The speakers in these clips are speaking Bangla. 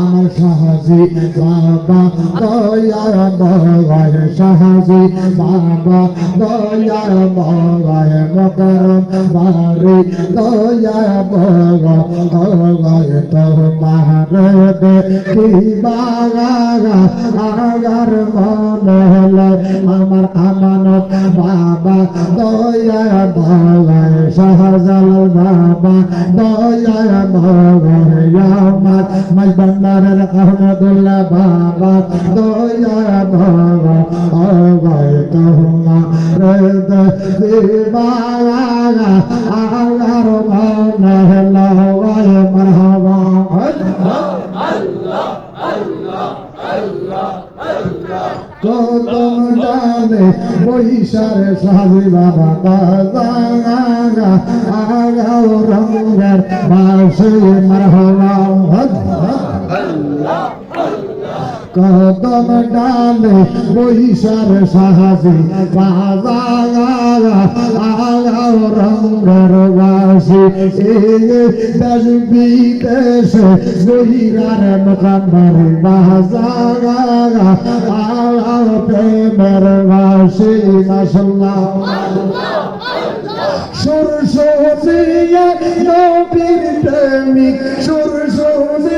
আমার সাহায্যে, বাবা দয়ার বাবার সাহায্যে, বাবা দয়ার বাবার মকরম বারে, দয়ার বাবা দয়ার তোমার আগার মন আমার আমানত, বাবা দয়ার বাবা সাহাজাল বাবা দয়ার বাবা আমার, মাই বান্দা আমার আহমদুল্লাহ বাবা, দয়া বাবা অবাই তোমা রদ বাবা আমার মানা লওয়ায় মারহাবা। আল্লাহ আল্লাহ আল্লাহ আল্লাহ আল্লাহ কত জানে বৈশার সাজি বাবা দাদা আগাও রঙ্গের বাসে মারহাবা। কদম ডালে বৈশার সাহায্যে আগাও রঙের বাসে। দেশ বিদেশ বহিরার মোকাম্বারে বাজা আগাও প্রেমের বাসে। মাসাল্লাহ সরসরিয়া নবীর প্রেমিক সরসরিয়া নবীর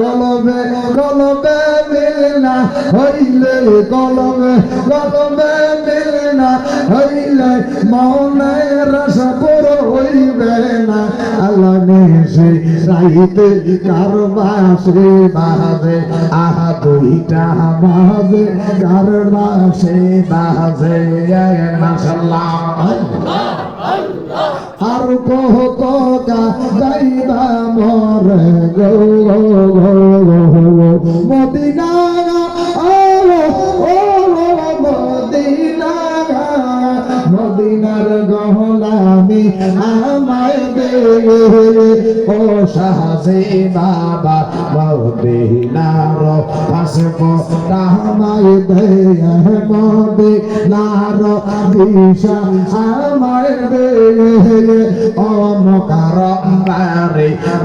কলমে কলমে মেলে না, হইলে কলমে কলমে মেলে না, হইলে মনের আশা পুরো হইবে না। আল্লাহ নেছে রাইতে কার বাসে বাজে আহা, দুইটা বাজে কার বাসে বাজে মাসাল্লাহ আল্লাহ আল্লাহ। আর কহত যাইবা মরে গো মদিনা ও সাহায্যে বাবা মৌদে নার আসব তাহামায় দে মৌদে নার দিশা দে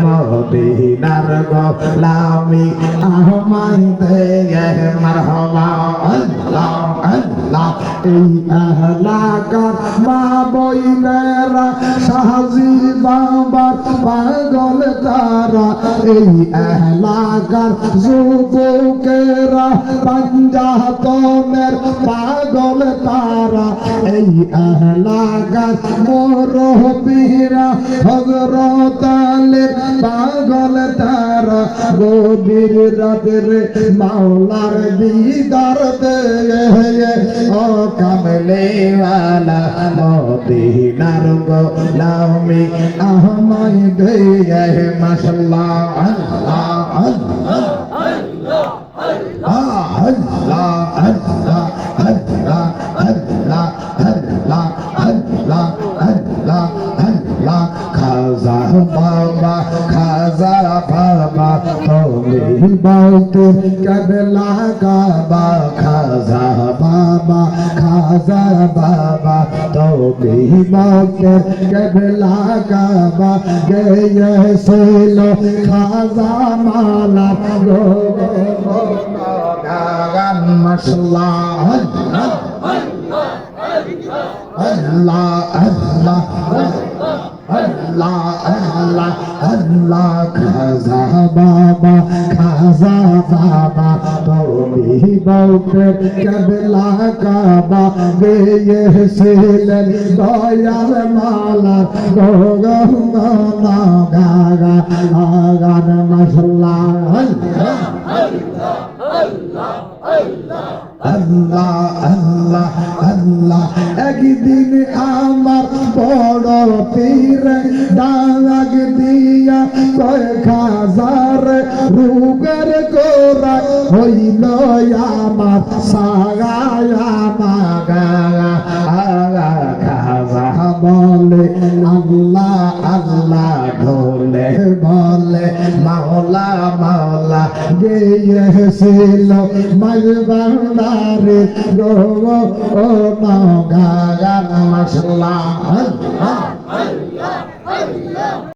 মৌদে নার গোলামি আহমায় দে মারহাবা। এই এলাকার মা বইনেরা সাহাজি বাবার পাগল তারা এই আহলাকার যুবকেরা পাঞ্জাতনের পাগল তারা। এই আহলাকার মোরহবীরা হজরত আলীর পাগল তারা। গভীর রাতের মাওলার দিদার দে ও কামলে ওয়ালা মদিনার গোলামি আহমাই দে মাশাল্লাহ। আল্লাহ আল্লাহ আল্লাহ তুমি বলতে কবলা কাবা খাজা খাজা বাবা তবে বলতে কেবলা কাবা গেয়েছিল খাজা মালা গো গান মশলা আল্লাহ আল্লাহ আল্লাহ আল্লাহ আল্লাহ আল্লাহ, খাজা বাবা খাজা বাবা, তুমি বউকে কেবলা কাবা, গেয়ে ছিলেন দয়াল মালা গৌরমা গাগা আগান মশলা আল্লাহ আল্লাহ আল্লাহ আল্লাহ। আল্লাহ আল্লাহ আল্লাহ, একদিন আমার বড় পীর ডাক দিয়া কয়েক হাজার রূপের গোরা হইল আমার সাগায়া মাগা খাজা বলে, আল্লাহ আল্লাহ ঢোলে বলে, মাওলা মাওলা গেয়েছিল মাইবান্দারে গো ও নগা গান মশলা